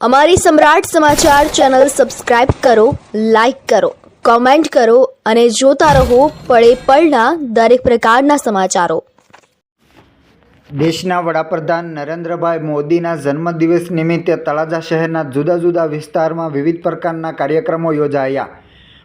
અમારી સમ્રાટ સમાચાર ચેનલ સબસ્ક્રાઇબ કરો, લાઇક કરો, કોમેન્ટ કરો અને જોતા રહો પળે પળના દરેક પ્રકારના સમાચારો. દેશના વડાપ્રધાન નરેન્દ્રભાઈ મોદીના જન્મદિવસ નિમિત્તે તળાજા શહેરના જુદા જુદા વિસ્તારમાં વિવિધ પ્રકારના કાર્યક્રમો યોજાયા.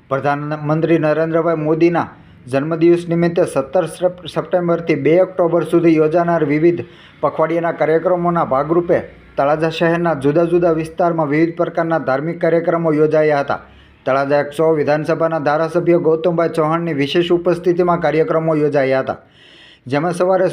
પ્રધાનમંત્રી નરેન્દ્રભાઈ મોદીના જન્મદિવસ નિમિત્તે સત્તર સપ્ટેમ્બરથી બે ઓક્ટોબર સુધી યોજાનાર વિવિધ પખવાડિયાના કાર્યક્રમોના ભાગરૂપે તળાજા શહેરના જુદા જુદા વિસ્તારમાં વિવિધ પ્રકારના ધાર્મિક કાર્યક્રમો યોજાયા હતા. તળાજા એકસો વિધાનસભાના ધારાસભ્ય ગૌતમભાઈ ચૌહાણની વિશેષ ઉપસ્થિતિમાં કાર્યક્રમો યોજાયા હતા. જેમાં સવારે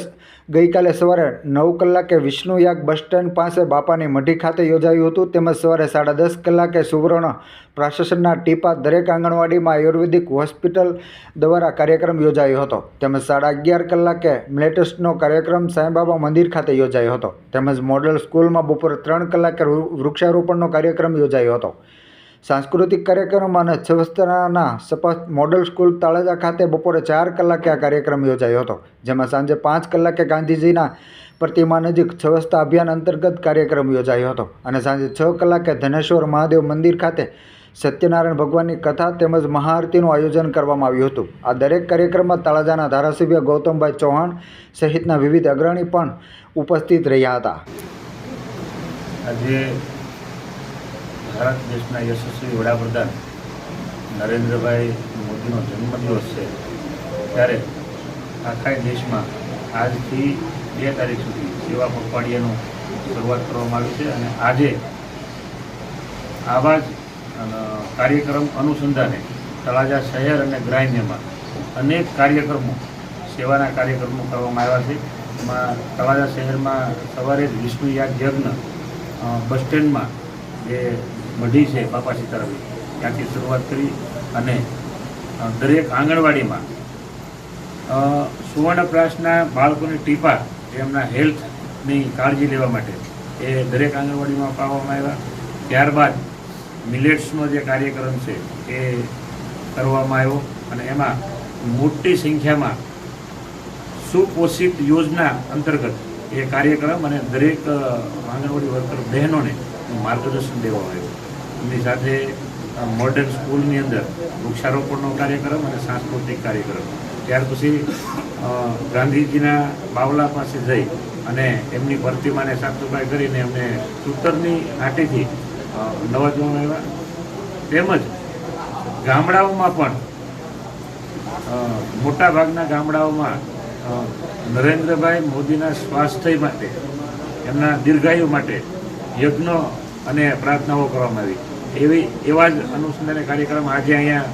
ગઈકાલે સવારે નવ કલાકે વિષ્ણુયાગ બસ સ્ટેન્ડ પાસે બાપાની મઢી ખાતે યોજાયું હતું. તેમજ સવારે સાડા દસ કલાકે સુવર્ણ પ્રશાસનના ટીપા દરેક આંગણવાડીમાં આયુર્વેદિક હોસ્પિટલ દ્વારા કાર્યક્રમ યોજાયો હતો. તેમજ સાડા અગિયાર કલાકે લેટેસ્ટનો કાર્યક્રમ સાંઈબાબા મંદિર ખાતે યોજાયો હતો. તેમજ મોડલ સ્કૂલમાં બપોરે ત્રણ કલાકે વૃક્ષારોપણનો કાર્યક્રમ યોજાયો હતો. સાંસ્કૃતિક કાર્યક્રમ અને છવસ્તરાના શપથ મોડલ સ્કૂલ તળાજા ખાતે બપોરે ચાર કલાકે આ કાર્યક્રમ યોજાયો હતો, જેમાં સાંજે પાંચ કલાકે ગાંધીજીના પ્રતિમા નજીક છવસ્તા અભિયાન અંતર્ગત કાર્યક્રમ યોજાયો હતો અને સાંજે છ કલાકે ધનેશ્વર મહાદેવ મંદિર ખાતે સત્યનારાયણ ભગવાનની કથા તેમજ મહાઆરતીનું આયોજન કરવામાં આવ્યું હતું. આ દરેક કાર્યક્રમમાં તળાજાના ધારાસભ્ય ગૌતમભાઈ ચૌહાણ સહિતના વિવિધ અગ્રણી પણ ઉપસ્થિત રહ્યા હતા. આજે ભારત દેશના યશસ્વી વડાપ્રધાન નરેન્દ્રભાઈ મોદીનો જન્મદિવસ છે. ત્યારે આખા દેશમાં આજથી બે તારીખ સુધી સેવા પખવાડિયાનું શરૂઆત કરવામાં આવી છે અને આજે આવા જ કાર્યક્રમ અનુસંધાને તળાજા શહેર અને ગ્રામ્યમાં અનેક કાર્યક્રમો, સેવાના કાર્યક્રમો કરવામાં આવ્યા છે. એમાં તળાજા શહેરમાં સવારે જ વિષ્ણુ યાદ યજ્ઞ બસ સ્ટેન્ડમાં જે મઢી છે બાપા તરફ ત્યાંથી શરૂઆત કરી અને દરેક આંગણવાડીમાં સુવર્ણપ્રાસના બાળકોની ટીપા એમના હેલ્થની કાળજી લેવા માટે એ દરેક આંગણવાડીમાં અપાવવામાં આવ્યા. ત્યારબાદ મિલેટ્સનો જે કાર્યક્રમ છે એ કરવામાં આવ્યો અને એમાં મોટી સંખ્યામાં સુપોષિત યોજના અંતર્ગત એ કાર્યક્રમ અને દરેક આંગણવાડી વર્કર બહેનોને માર્ગદર્શન દેવામાં આવ્યું. એમની સાથે મોડર્ન સ્કૂલની અંદર વૃક્ષારોપણનો કાર્યક્રમ અને સાંસ્કૃતિક કાર્યક્રમ. ત્યાર પછી ગાંધીજીના બાવલા પાસે જઈ અને એમની પ્રતિમાને સાફ સફાઈ કરીને એમને સૂતરની આંટીથી નવાજવામાં આવ્યા. તેમજ ગામડાઓમાં પણ મોટા ભાગના ગામડાઓમાં નરેન્દ્રભાઈ મોદીના સ્વાસ્થ્ય માટે, એમના દીર્ઘાયુ માટે યજ્ઞ અને પ્રાર્થનાઓ કરવામાં આવી. એવી એવા જ અનુસંધાને કાર્યક્રમ આજે અહીંયા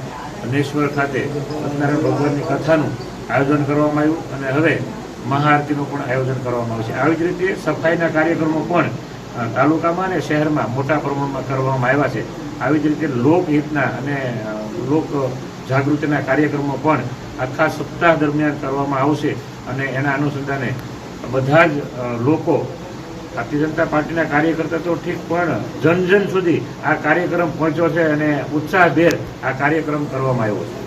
ધનેશ્વર ખાતે સત્યનારાયણ ભગવાનની કથાનું આયોજન કરવામાં આવ્યું અને હવે મહાઆરતીનું પણ આયોજન કરવામાં આવશે આવી જ રીતે સફાઈના કાર્યક્રમો પણ તાલુકામાં અને શહેરમાં મોટા પ્રમાણમાં કરવામાં આવ્યા છે. આવી જ રીતે લોકહિતના અને લોક જાગૃતિના કાર્યક્રમો પણ આખા સપ્તાહ દરમિયાન કરવામાં આવશે અને એના અનુસંધાને બધા જ લોકો ભારતીય જનતા પાર્ટીના કાર્યકર્તા તો ઠીક, પણ જન જન સુધી આ કાર્યક્રમ પહોંચ્યો છે અને ઉત્સાહભેર આ કાર્યક્રમ કરવામાં આવ્યો છે.